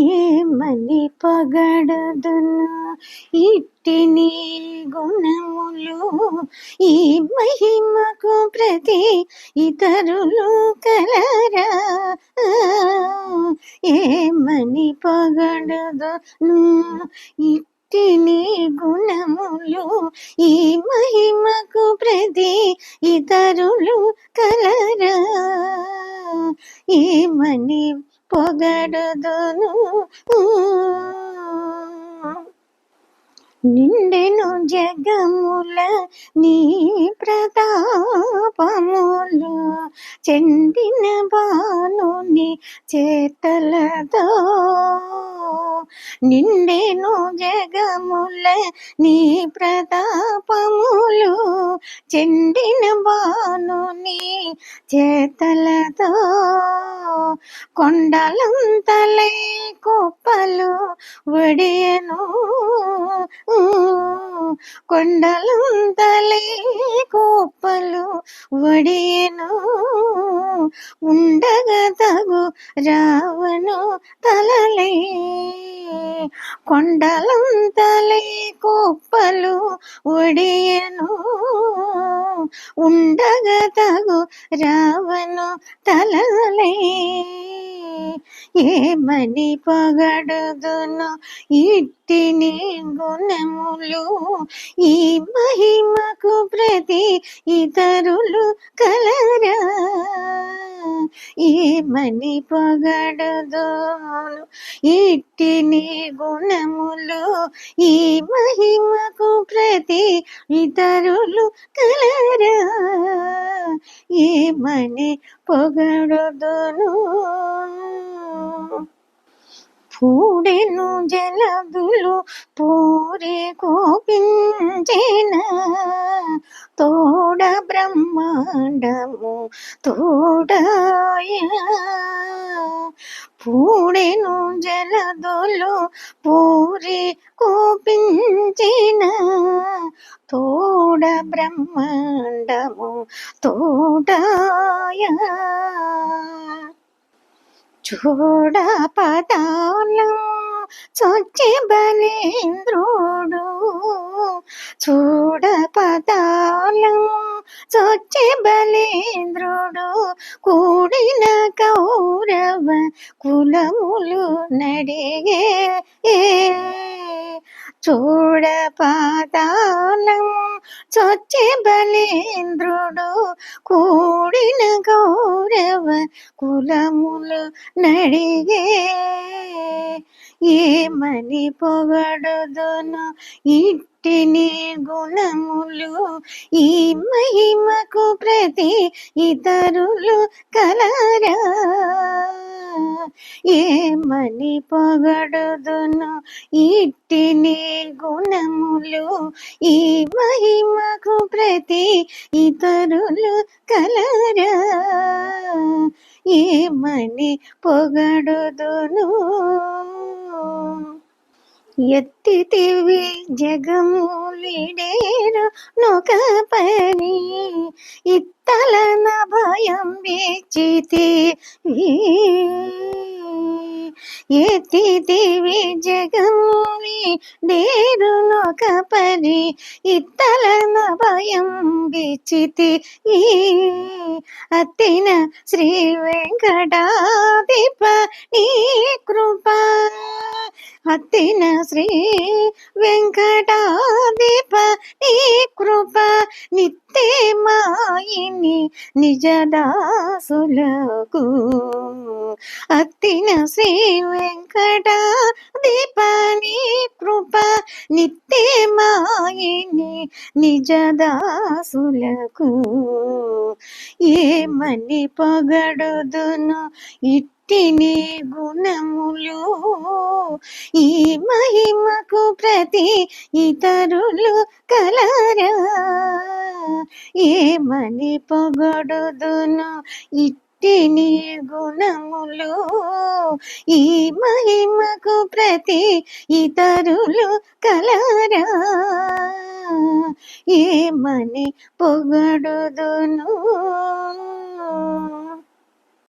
ఏమని పగడదును? ఇట్టిని గుణములు ఈ మహిమకు ప్రతి ఇతరులు కలరా? ఏమని పగడదును? ఇట్టిని గుణములు ఈ మహిమకు ప్రతి ఇతరులు కలరా. ఏమని పొగడదును. నిండెను జగముల నీ ప్రతాపములు చెందిన బానుని చేతలతో నిండెను జగముల నీ ప్రతాపములు చెండిన బానుని చేతలతో కొండలంతలే కుప్పలు ఒడియను కొండలుంతలే కుప్పలు వడియను. ఉండగా తగు రావను తలలే. కొండలంతలే కుప్పలు ఒడియను ఉండగా తగు రావను తలలే. ఏమని పగడుదును? ఇట్టిని గుణములు ఈ మహిమకు ప్రతి ఇతరులు కలరా. ఏమని పొగడదోను ఇట్టిని గుణములు ఈ మహిమకు ప్రతి ఇతరులు కలరా. ఏమని పొగడదును పూడెను జలదులు పూరి కోపించిన? తోడ బ్రహ్మాండము తోడాయ? పూడెను జలదులు పూరి కోపించిన? తోడ బ్రహ్మాండము తోడాయ? చూడ పదాలం చొచ్చి బలేంద్రుడు. చూడ పదాలం చొచ్చి బలేంద్రుడు. కూడిన కౌరవ కులములు నడిగే. చూడ పాతాళం చొచ్చే బలేంద్రుడు కూడిన గౌరవ కులములు నడిగే. ఏమని పొగడుదును? ఇట్ ఇట్టిని గుణములు ఈ మహిమకు ప్రతి ఇతరులు కలరా. ఏమని పొగడుదును ఇట్టిని గుణములు ఈ మహిమకు ప్రతి ఇతరులు కలరా. ఏమని పొగడుదును ఎత్తితివి జగములిడేరు నొక పని ఇత్తలన భయం వేచితి. ఎత్తితివి జగములి డేరు నొక పని ఇత్తలన భయం వేచితి అత్తిన శ్రీ వెంకటాధిప నీ కృప. అత్తిన శ్రీ వెంకటాధిప నీ కృప. నిత్తే మాయిని నిజదాసులకు అత్తిన శ్రీ వెంకటాధిప నీ కృప. నిత్తే మాయిని నిజదాసులకు ఏమని పొగడుదును? ఇట్టిని గుణములు ఈ మహిమకు ప్రతి ఇతరులు కలరా? ఏమని పొగడుదును? ఇట్టిని గుణములు ఈ మహిమకు ప్రతి ఇతరులు కలరా? ఏమని పొగడుదును?